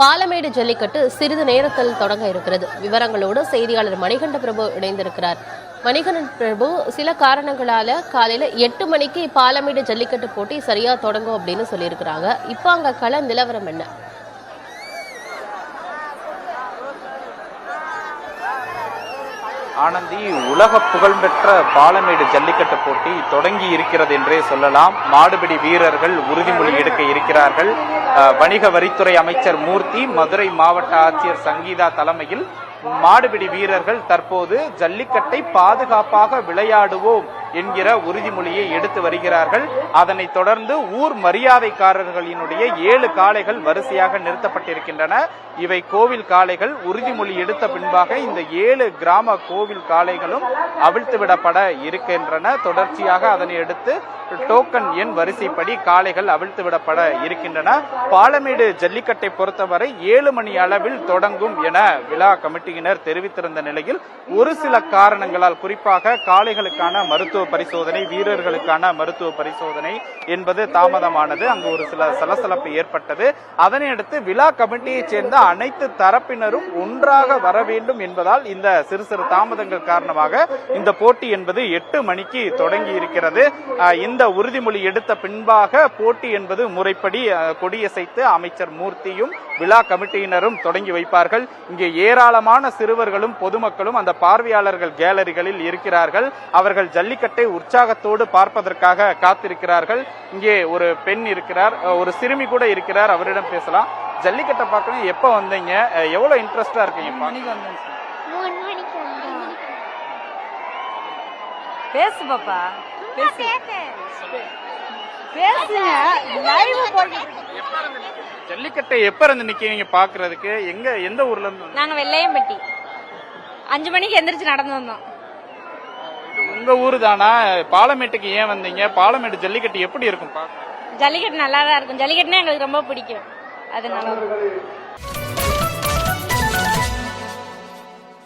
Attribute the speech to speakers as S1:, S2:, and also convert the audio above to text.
S1: பாலமேடு ஜல்லிக்கட்டு சிறிது நேரத்தில் தொடங்க இருக்கிறது. விவரங்களோடு செய்தியாளர் மணிகண்ட பிரபு இணைந்திருக்கிறார். மணிகண்டன் பிரபு சில காரணங்களால காலையில எட்டு மணிக்கு பாலமேடு ஜல்லிக்கட்டு போட்டி சரியா தொடங்கும் அப்படின்னு சொல்லியிருக்கிறாங்க. இப்போ அங்க கள நிலவரம் என்ன?
S2: ஆனந்தி உலக புகழ்பெற்ற பாலமேடு ஜல்லிக்கட்டு போட்டி தொடங்கி இருக்கிறது என்றே சொல்லலாம். மாடுபிடி வீரர்கள் உறுதிமொழி எடுக்க இருக்கிறார்கள். வணிக வரித்துறை அமைச்சர் மூர்த்தி மதுரை மாவட்ட ஆட்சியர் சங்கீதா தலைமையில் மாடுபிடி வீரர்கள் தற்போது ஜல்லிக்கட்டை பாதுகாப்பாக விளையாடுவோம் என்கிற உறுதிமொழியை எடுத்து வருகிறார்கள். அதனைத் தொடர்ந்து ஊர் மரியாதைக்காரர்களினுடைய ஏழு காளைகள் வரிசையாக நிறுத்தப்பட்டிருக்கின்றன. இவை கோவில் காளைகள். உறுதிமொழி எடுத்த பின்பாக இந்த ஏழு கிராம கோவில் காளைகளும் அவிழ்த்துவிடப்பட இருக்கின்றன. தொடர்ச்சியாக அதனை அடுத்து டோக்கன் எண் வரிசைப்படி காளைகள் அவிழ்த்து விடப்பட இருக்கின்றன. பாலமேடு ஜல்லிக்கட்டை பொறுத்தவரை ஏழு மணி அளவில் தொடங்கும் என விழா கமிட்டி கமிட்டியினர் தெரிவித்திருந்த நிலையில் ஒரு சில காரணங்களால் குறிப்பாக காளைகளுக்கான மருத்துவ பரிசோதனை வீரர்களுக்கான மருத்துவ பரிசோதனை என்பது தாமதமானது. அங்கு ஒரு சில சலசலப்பு ஏற்பட்டது. அதனையடுத்து விழா கமிட்டியைச் சேர்ந்த அனைத்து தரப்பினரும் ஒன்றாக வர வேண்டும் என்பதால் இந்த சிறு சிறு தாமதங்கள் காரணமாக இந்த போட்டி என்பது எட்டு மணிக்கு தொடங்கி இருக்கிறது இந்த உறுதிமொழி எடுத்த பின்பாக போட்டி என்பது முறைப்படி கொடியசைத்து அமைச்சர் மூர்த்தியும் விழா கமிட்டியினரும் தொடங்கி வைப்பார்கள். இங்கே ஏராளமான சிறுவர்களும் பொதுமக்களும் அந்த பார்வையாளர்கள் கேலரிகளில் இருக்கிறார்கள். அவர்கள் ஜல்லிக்கட்டை உற்சாகத்தோடு பார்ப்பதற்காக காத்திருக்கிறார்கள். இங்கே ஒரு பெண் இருக்கிறார். ஒரு சிறுமி கூட இருக்கிறார். அவரிடம் பேசலாம். ஜல்லிக்கட்டை பார்க்கணும் எப்ப வந்தீங்க? எவ்வளவு இன்ட்ரெஸ்டா இருக்கீங்க.
S3: பேசு பாப்பா. பேசு. பேசுங்க. லைவ் போட்டு
S2: ஜல்லிக்கட்டை எப்ப இருந்து நிக்கிறீங்க பாக்குறதுக்கு எங்க எந்த ஊர்ல இருந்து?
S3: நாங்க வெள்ளையம்பட்டி. அஞ்சு மணிக்கு எந்திரிச்சு நடந்து வந்தோம்.
S2: உங்க ஊரு தானா பாலமேட்டுக்கு ஏன் வந்தீங்க? பாலமேட்டு ஜல்லிக்கட்டு எப்படி இருக்கும்?
S3: ஜல்லிக்கட்டு நல்லா தான் இருக்கும். ஜல்லிக்கட்டுனா எங்களுக்கு ரொம்ப பிடிக்கும். அதனால.